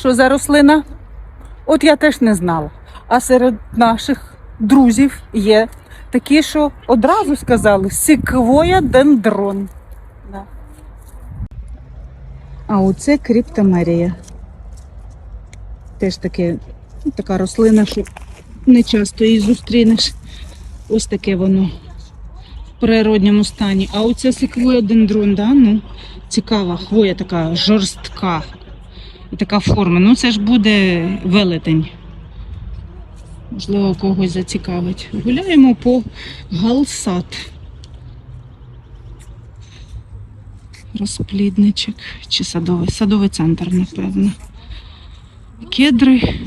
що за рослина? От я теж не знала. А серед наших друзів є такі, що одразу сказали секвоя дендрон. Да. А оце криптомерія. Теж таке, ну, така рослина, що не часто її зустрінеш. Ось таке воно в природньому стані. А оце секвоя дендрон, да? ну, цікава хвоя така жорстка. І така форма. Ну це ж буде велетень. Можливо, когось зацікавить. Гуляємо по Галсат. Розплідничок чи садовий. Садовий центр, напевно. Кедри,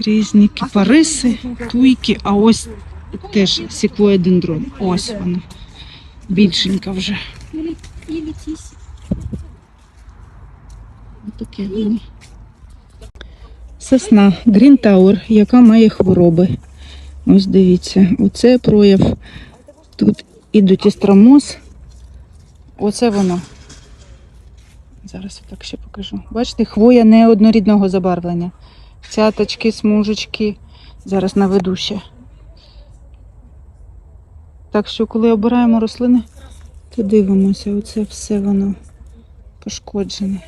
різні кипариси, туйки, а ось теж секвоєдендрон. Ось вона. Більшенька вже. Тись. Таке воно. Сосна Green Tower, яка має хвороби. Ось дивіться, оце прояв. Тут ідуть істромоз. Оце воно. Зараз я так ще покажу. Бачите, хвоя неоднорідного забарвлення. Цяточки, смужечки. Зараз наведу ще. Так що, коли обираємо рослини, то дивимося, оце все воно пошкоджене.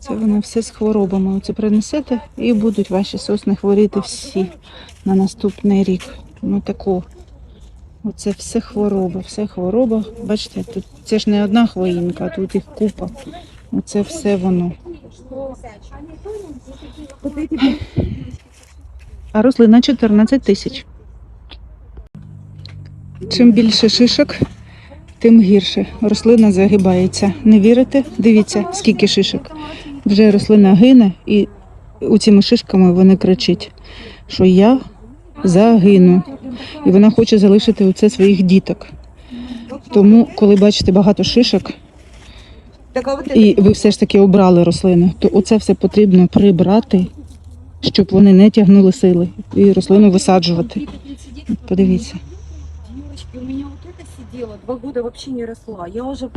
Це воно все з хворобами. Оце принесете і будуть ваші сосни хворіти всі на наступний рік. Тому тако. Оце все хвороба, все хвороба. Бачите, тут це ж не одна хвоїнка, тут їх купа. Оце все воно. А рослина 14 тисяч. Чим більше шишок, тим гірше. Рослина загибається. Не вірите? Дивіться, скільки шишок. Вже рослина гине, і цими шишками вона кричить, що я загину. І вона хоче залишити оце своїх діток. Тому, коли бачите багато шишок, і ви все ж таки обрали рослину, то оце все потрібно прибрати, щоб вони не тягнули сили, і рослину висаджувати. Подивіться. У меня вот это два года вообще не росла. Я уже